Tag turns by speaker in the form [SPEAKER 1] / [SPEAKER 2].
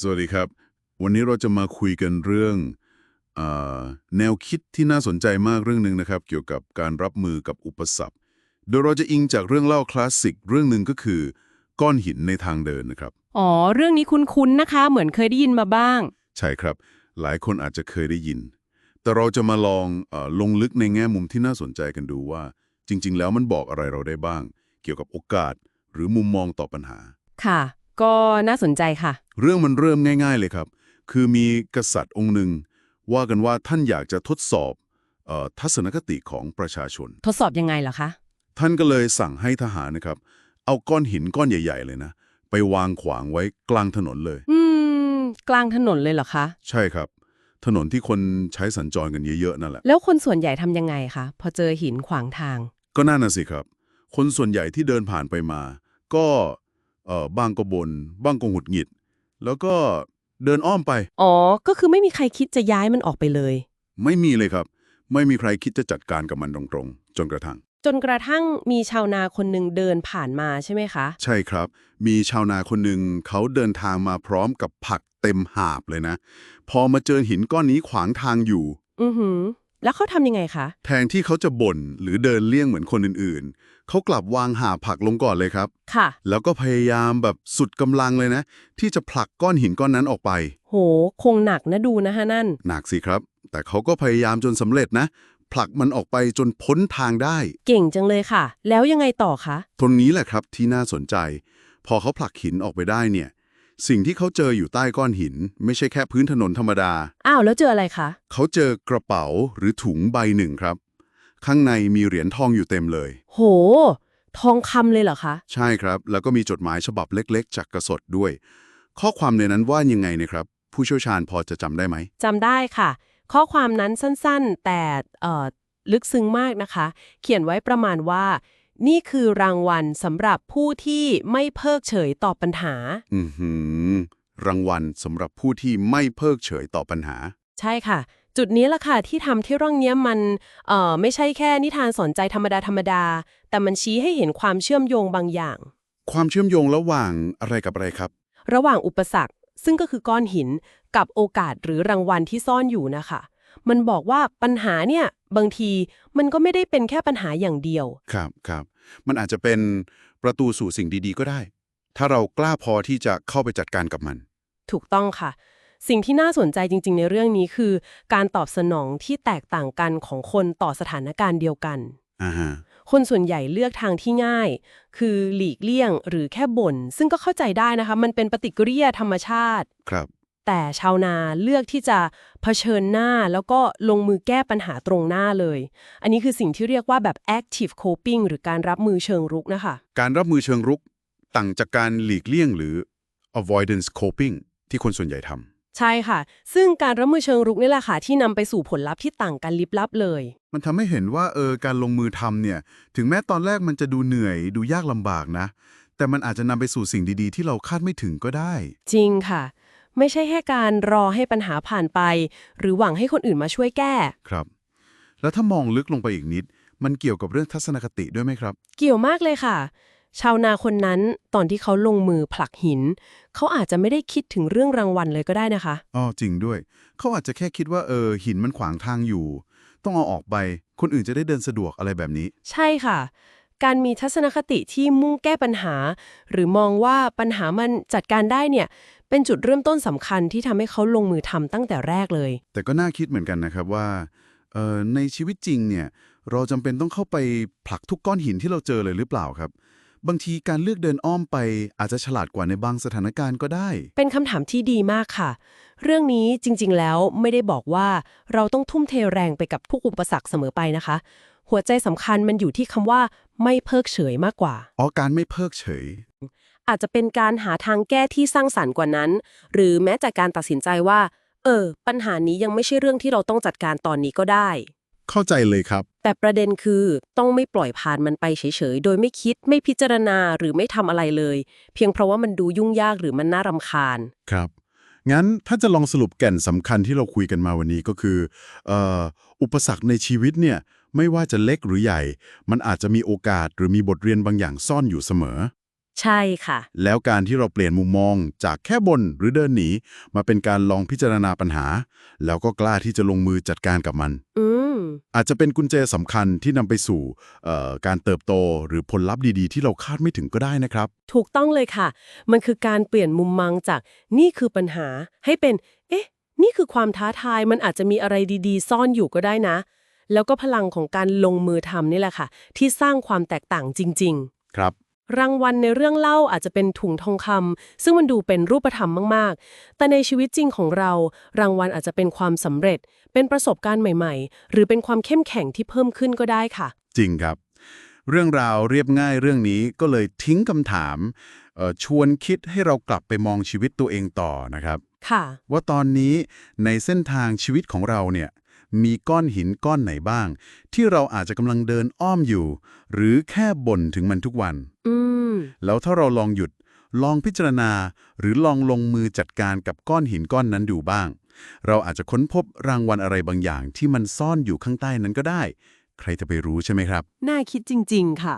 [SPEAKER 1] สวัสดีครับ วันนี้เราจะมาคุยกันเรื่องเออแนวคิดที่น่าสนใจมากเรื่องหนึ่งนะครับ เกี่ยวกับการรับมือกับอุปสรรค โดยเราจะอิงจากเรื่องเล่าคลาสสิกเรื่องหนึ่งก็คือ ก้อนหินในทางเดินนะครับ
[SPEAKER 2] อ๋อ เรื่องนี้คุ้นๆนะคะ เหมือนเคยได้ยินมาบ้าง
[SPEAKER 1] ใช่ครับ หลายคนอาจจะเคยได้ยิน แต่เราจะมาลองเออลงลึกในแง่มุมที่น่าสนใจกันดูว่า จริง ๆ แล้วมันบอกอะไรเราได้บ้าง เกี่ยวกับโอกาส หรือมุมมองต่อปัญหา
[SPEAKER 2] ค่ะ ก็น่าสนใจค่ะ
[SPEAKER 1] เรื่องมันเริ่มง่าย ๆเลยครับ คือมีกษัตริย์องค์หนึ่ง ว่ากันว่าท่านอยากจะทดสอบเออทัศนคติของประชาชน
[SPEAKER 2] ทดสอบยังไงเหรอคะ
[SPEAKER 1] ท่านก็เลยสั่งให้ทหารนะครับ เอาก้อนหินก้อนใหญ่ ๆ เลยนะ ไปวางขวางไว้กลางถนนเลย
[SPEAKER 2] อืม กลางถนนเลยเหรอคะ
[SPEAKER 1] ใช่ครับ ถนนที่คนใช้สัญจรกันเยอะๆนั่นแหละ
[SPEAKER 2] แล้วคนส่วนใหญ่ทำยังไงคะ พอเจอหินขวางทาง
[SPEAKER 1] ก็น่าน่ะสิครับ คนส่วนใหญ่ที่เดินผ่านไปมา ก็ เอ่อบ้างก็บน่นบ้างก็หงุดหงิด แล้วก็เดินอ้อมไป
[SPEAKER 2] อ๋อ ก็คือไม่มีใครคิดจะย้ายมันออกไปเลย
[SPEAKER 1] ไม่มีเลยครับ ไม่มีใครคิดจะจัดการกับมันตรงๆ จนกระทั่ง
[SPEAKER 2] จนกระทั่งมีชาวนาคนหนึ่งเดินผ่านมาใช่ไหมคะ
[SPEAKER 1] ใช่ครับ มีชาวนาคนหนึ่งเขาเดินทางมาพร้อมกับผักเต็มหาบเลยนะ พอมาเจอหินก้อนนี้ขวางทางอยู่
[SPEAKER 2] อือหือ แล้วเขาทำยังไงคะ
[SPEAKER 1] แทนที่เขาจะบ่นหรือเดินเลี่ยงเหมือนคนอื่นๆ เขากลับวางหาบผักลงก่อนเลยครับ
[SPEAKER 2] ค่ะ
[SPEAKER 1] แล้วก็พยายามแบบสุดกำลังเลยนะ ที่จะผลักก้อนหินก้อนนั้นออกไป
[SPEAKER 2] โห คงหนักนะดูนะฮะนั่น
[SPEAKER 1] หนักสิครับ แต่เขาก็พยายามจนสำเร็จนะ ผลักมันออกไปจนพ้นทางได้
[SPEAKER 2] เก่งจังเลยค่ะ แล้วยังไงต่อคะ
[SPEAKER 1] ตรงนี้แหละครับที่น่าสนใจ พอเขาผลักหินออกไปได้เนี่ย สิ่งที่เขาเจออยู่ใต้ก้อนหิน ไม่ใช่แค่พื้นถนนธรรมดา
[SPEAKER 2] อ้าว แล้วเจออะไรคะ
[SPEAKER 1] เขาเจอกระเป๋าหรือถุงใบหนึ่งครับ ข้างในมีเหรียญทองอยู่เต็มเลย
[SPEAKER 2] โห ทองคำเลยเหรอคะ
[SPEAKER 1] ใช่ครับ แล้วก็มีจดหมายฉบับเล็ก ๆ จากกษัตริย์ด้วย ข้อความในนั้นว่ายังไงนะครับ ผู้เชี่ยวชาญพอจะจำได้ไหม
[SPEAKER 2] จำได้ค่ะ ข้อความนั้นสั้นๆ แต่เอ่อลึกซึ้งมากนะคะ เขียนไว้ประมาณว่า นี่คือรางวัลสำหรับผู้ที่ไม่เพิกเฉยต่อปัญหา
[SPEAKER 1] อือหือ รางวัลสำหรับผู้ที่ไม่เพิกเฉยต่อปัญหา
[SPEAKER 2] ใช่ค่ะ จุดนี้ละค่ะที่ทำที่เรื่องเนี้ยมันเอ่อไม่ใช่แค่นิทานสอนใจธรรมดาธรรมดา แต่มันชี้ให้เห็นความเชื่อมโยงบางอย่าง
[SPEAKER 1] ความเชื่อมโยงระหว่างอะไรกับอะไรครับ
[SPEAKER 2] ระหว่างอุปสรรค ซึ่งก็คือก้อนหินกับโอกาสหรือรางวัลที่ซ่อนอยู่นะคะ มันบอกว่าปัญหาเนี่ยบางทีมันก็ไม่ได้เป็นแค่ปัญหาอย่างเดียว
[SPEAKER 1] ครับครับมันอาจจะเป็นประตูสู่สิ่งดีๆ ก็ได้ ถ้าเรากล้าพอที่จะเข้าไปจัดการกับมัน
[SPEAKER 2] ถูกต้องค่ะ สิ่งที่น่าสนใจจริง ๆ ในเรื่องนี้คือ การตอบสนองที่แตกต่างกันของคนต่อสถานการณ์เดียวกัน
[SPEAKER 1] อ่าฮะ
[SPEAKER 2] คนส่วนใหญ่เลือกทางที่ง่าย คือหลีกเลี่ยงหรือแค่บ่นซึ่งก็เข้าใจได้นะคะ มันเป็นปฏิกิริยาธรรมชาติ
[SPEAKER 1] ครับ
[SPEAKER 2] แต่ชาวนาเลือกที่จะเผชิญหน้าแล้วก็ลงมือแก้ปัญหาตรงหน้าเลย อันนี้คือสิ่งที่เรียกว่าแบบ active coping หรือการรับมือเชิงรุกนะคะ
[SPEAKER 1] การรับมือเชิงรุกต่างจากการหลีกเลี่ยงหรือ avoidance coping ที่คนส่วนใหญ่ทำ
[SPEAKER 2] ใช่ค่ะ ซึ่งการรับมือเชิงรุกนี่แหละค่ะที่นำไปสู่ผลลัพธ์ที่ต่างกันลิบลับเลย
[SPEAKER 1] มันทำให้เห็นว่าเออการลงมือทำเนี่ย ถึงแม้ตอนแรกมันจะดูเหนื่อย ดูยากลำบากนะ แต่มันอาจจะนำไปสู่สิ่งดีๆ ที่เราคาดไม่ถึงก็ได้
[SPEAKER 2] จริงค่ะ ไม่ใช่แค่การรอให้ปัญหาผ่านไป หรือหวังให้คนอื่นมาช่วยแก้
[SPEAKER 1] ครับ แล้วถ้ามองลึกลงไปอีกนิด มันเกี่ยวกับเรื่องทัศนคติด้วยไหมครับ
[SPEAKER 2] เกี่ยวมากเลยค่ะ ชาวนาคนนั้นตอนที่เขาลงมือผลักหิน เขาอาจจะไม่ได้คิดถึงเรื่องรางวัลเลยก็ได้นะคะ
[SPEAKER 1] อ๋อจริงด้วย เขาอาจจะแค่คิดว่าเออหินมันขวางทางอยู่ ต้องเอาออกไป คนอื่นจะได้เดินสะดวกอะไรแบบนี้
[SPEAKER 2] ใช่ค่ะ การมีทัศนคติที่มุ่งแก้ปัญหา หรือมองว่าปัญหามันจัดการได้เนี่ย เป็นจุดเริ่มต้นสำคัญที่ทำให้เขาลงมือทำตั้งแต่แรกเลย
[SPEAKER 1] แต่ก็น่าคิดเหมือนกันนะครับว่าเอ่อในชีวิตจริงเนี่ยเราจำเป็นต้องเข้าไปผลักทุกก้อนหินที่เราเจอเลยหรือเปล่าครับ บางทีการเลือกเดินอ้อมไปอาจจะฉลาดกว่าในบางสถานการณ์ก็ได้
[SPEAKER 2] เป็นคำถามที่ดีมากค่ะ เรื่องนี้จริงๆแล้วไม่ได้บอกว่าเราต้องทุ่มเทแรงไปกับทุกอุปสรรคเสมอไปนะคะ หัวใจสำคัญมันอยู่ที่คำว่าไม่เพิกเฉยมากกว่า
[SPEAKER 1] อ๋อการไม่เพิกเฉย
[SPEAKER 2] อาจจะเป็นการหาทางแก้ที่สร้างสรรค์กว่านั้น หรือแม้แต่การตัดสินใจว่า เออ ปัญหานี้ยังไม่ใช่เรื่องที่เราต้องจัดการตอนนี้ก็ได้
[SPEAKER 1] เข้าใจเลยครับ
[SPEAKER 2] แต่ประเด็นคือต้องไม่ปล่อยผ่านมันไปเฉยๆ โดยไม่คิดไม่พิจารณาหรือไม่ทำอะไรเลย เพียงเพราะว่ามันดูยุ่งยากหรือมันน่ารำคาญ
[SPEAKER 1] ครับงั้นถ้าจะลองสรุปแก่นสำคัญที่เราคุยกันมาวันนี้ก็คือเอ่ออุปสรรคในชีวิตเนี่ยไม่ว่าจะเล็กหรือใหญ่ มันอาจจะมีโอกาสหรือมีบทเรียนบางอย่างซ่อนอยู่เสมอ
[SPEAKER 2] ใช่ค่ะ
[SPEAKER 1] แล้วการที่เราเปลี่ยนมุมมองจากแค่บนหรือเดินหนี มาเป็นการลองพิจารณาปัญหา แล้วก็กล้าที่จะลงมือจัดการกับมัน
[SPEAKER 2] อืม
[SPEAKER 1] อาจจะเป็นกุญแจสำคัญที่นำไปสู่เอ่อการเติบโตหรือผลลัพธ์ดีๆ ที่เราคาดไม่ถึงก็ได้นะครับ
[SPEAKER 2] ถูกต้องเลยค่ะ มันคือการเปลี่ยนมุมมองจาก นี่คือปัญหา ให้เป็น เอ๊ะ นี่คือความท้าทาย มันอาจจะมีอะไรดีๆ ซ่อนอยู่ก็ได้นะ แล้วก็พลังของการลงมือทำนี่แหละค่ะ ที่สร้างความแตกต่างจริง ๆ
[SPEAKER 1] ครับ
[SPEAKER 2] รางวัลในเรื่องเล่าอาจจะเป็นถุงทองคำซึ่งมันดูเป็นรูปธรรมมาก ๆ แต่ในชีวิตจริงของเรา รางวัลอาจจะเป็นความสำเร็จ เป็นประสบการณ์ใหม่ ๆ หรือเป็นความเข้มแข็งที่เพิ่มขึ้นก็ได้ค่ะ
[SPEAKER 1] จริงครับ เรื่องราวเรียบง่ายเรื่องนี้ก็เลยทิ้งคำถามเอ่อชวนคิดให้เรากลับไปมองชีวิตตัวเองต่อนะครับ
[SPEAKER 2] ค่ะ
[SPEAKER 1] ว่าตอนนี้ในเส้นทางชีวิตของเราเนี่ย มีก้อนหินก้อนไหนบ้าง ที่เราอาจจะกำลังเดินอ้อมอยู่ หรือแค่บ่นถึงมันทุกวัน
[SPEAKER 2] อืม
[SPEAKER 1] แล้วถ้าเราลองหยุด ลองพิจารณา หรือลองลงมือจัดการกับก้อนหินก้อนนั้นดูบ้าง เราอาจจะค้นพบรางวัลอะไรบางอย่างที่มันซ่อนอยู่ข้างใต้นั้นก็ได้ ใครจะไปรู้ใช่ไหมครับ
[SPEAKER 2] น่าคิดจริง ๆ ค่ะ